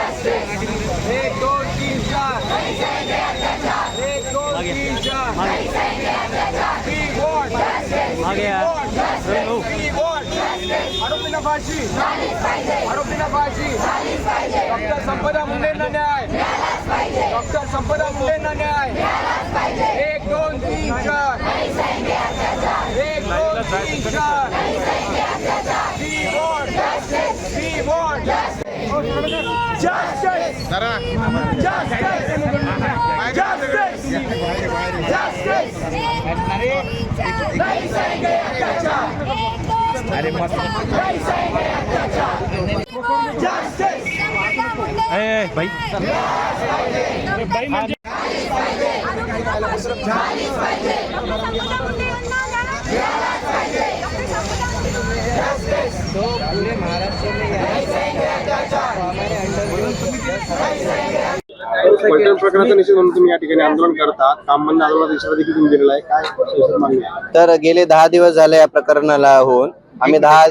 एक दोन तीन चार एक दोन तीन चार मागे या. आरोपींना फाशी आरोपींना फाशी डॉक्टर संपदा मुंडेंना न्याय डॉक्टर संपदा मुंडेंना न्याय एक दोन तीन चार एक दोन तीन चार justice justice justice justice नहीं पलटण प्रकरणाचा निषेध म्हणून तुम्ही या ठिकाणी आंदोलन करता. काम बंद आंदोलनाचा इशारा देखील तुम्ही दिलेला आहे. काय सविस्तर मागणी आहे? तर गेले दहा दिवस झाले या प्रकरणाला होऊन आम्ही दहा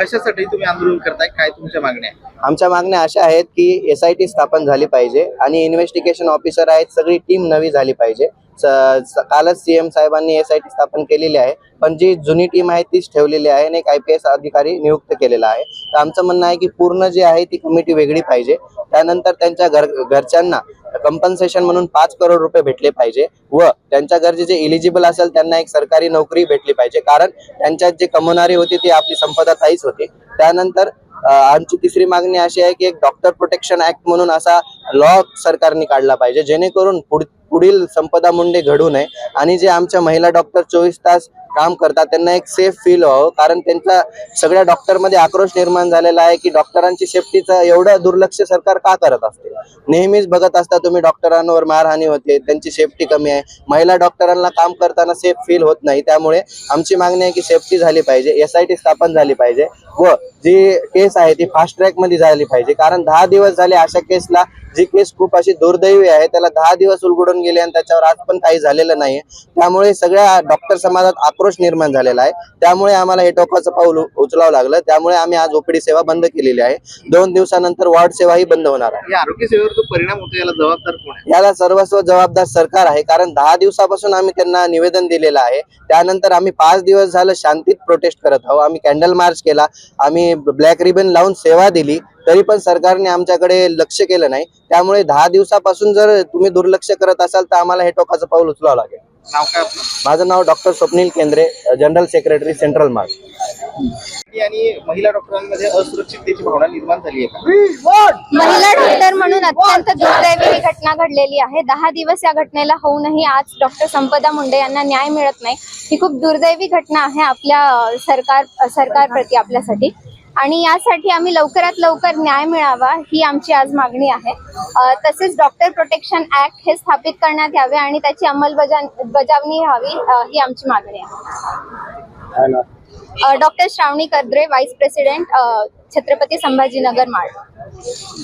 कशासाठी तुम्ही आंदोलन करताय? काय तुमच्या मागण्या? आमच्या मागण्या अशा आहेत की एस आय टी स्थापन झाली पाहिजे आणि इन्व्हेस्टिगेशन ऑफिसर आहेत सगळी टीम नवी झाली पाहिजे. कालच सीएम साहेबांनी एस आय टी स्थापन केलेली आहे. पण जी जुनी टीम आहे तीच ठेवलेली आहे आणि एक आय पी एस अधिकारी नियुक्त केलेला आहे. तर आमचं म्हणणं आहे की पूर्ण जी आहे ती कमिटी वेगळी पाहिजे. त्यानंतर त्यांच्या घर घरच्यांना कंपन्सेशन म्हणून पाच करोड रुपये भेटले पाहिजे व त्यांच्या घरचे जे इलिजिबल असेल त्यांना एक सरकारी नोकरी भेटली पाहिजे. कारण त्यांच्यात जे कमवणारी होती ती आपली संपदा ताईच होती. त्यानंतर आमची तिसरी मागणी अशी आहे की एक डॉक्टर प्रोटेक्शन ऍक्ट म्हणून असा लॉ सरकारने काढला पाहिजे जेणेकरून पुढ- पुढील संपदा मुंडे घडू नये. आणि जे आमच्या महिला डॉक्टर चोवीस तास काम करतात त्यांना एक सेफ फील व्हावं कारण त्यांचा सगळ्या डॉक्टरमध्ये आक्रोश निर्माण झालेला आहे की डॉक्टरांची सेफ्टीचं एवढं दुर्लक्ष सरकार का करत असते? नेहमीच बघत असता तुम्ही डॉक्टरांवर मारहाणी होते त्यांची सेफ्टी कमी आहे. महिला डॉक्टरांना काम करताना सेफ फील होत नाही त्यामुळे आमची मागणी आहे की सेफ्टी झाली पाहिजे एस आय टी स्थापन झाली पाहिजे. व जी केस आहे ती फास्ट ट्रॅकमध्ये झाली पाहिजे कारण दहा दिवस झाले अशा केसला जी केस खूप अशी दुर्दैवी आहे. त्याला दहा दिवस उलगडून गेले आणि त्याच्यावर आज पण काही झालेलं नाही त्यामुळे सगळ्या डॉक्टर समाजात आक्रोश निर्माण झालेला आहे. त्यामुळे आम्हाला हे टोकाचं पाऊल उचलावं लागलं. त्यामुळे आम्ही आज ओपीडी सेवा बंद केलेली आहे. दोन दिवसानंतर वॉर्ड सेवाही बंद होणार आहे. आरोग्य सेवेवर जो परिणाम होतो याला जबाबदार कोण याला सर्वस्व जबाबदार सरकार आहे. कारण दहा दिवसापासून आम्ही त्यांना निवेदन दिलेलं आहे. त्यानंतर आम्ही पाच दिवस झालं शांतीत प्रोटेस्ट करत आहोत. आम्ही कॅन्डल मार्च केला. आम्ही ब्लॅक रिबन लावून सेवा दिली. तरी पण सरकारने आमच्याकडे लक्ष केलं नाही. त्यामुळे दहा दिवसापासून जर तुम्ही दुर्लक्ष करत असाल तर आम्हाला हे टोकाचं पाऊल उचलावं लागेल. नाव काय आपलं? माझं नाव डॉक्टर स्वप्नील केंद्रे जनरल सेक्रेटरी सेंट्रल मार्ग. आणि महिला डॉक्टरांमध्ये असुरक्षिततेची भावना निर्माण झाली आहे का? महिला डॉक्टर म्हणून अत्यंत दुर्दैवी ही घटना घडलेली आहे. दहा दिवस या घटनेला होऊनही आज डॉक्टर संपदा मुंडे यांना न्याय मिळत नाही. ही खूप दुर्दैवी घटना आहे आपल्या अ, सरकार अ, सरकारप्रती आपल्यासाठी. आणि यासाठी आम्ही लवकरात लवकर न्याय मिळावा ही आमची आज मागणी आहे. तसेच डॉक्टर प्रोटेक्शन ऍक्ट हे स्थापित करण्यात यावे आणि त्याची अंमलबजाव बजावणी व्हावी ही आमची मागणी आहे. Doctor Shravani Kardre vice president Chhatrapati Sambhajinagar माळ.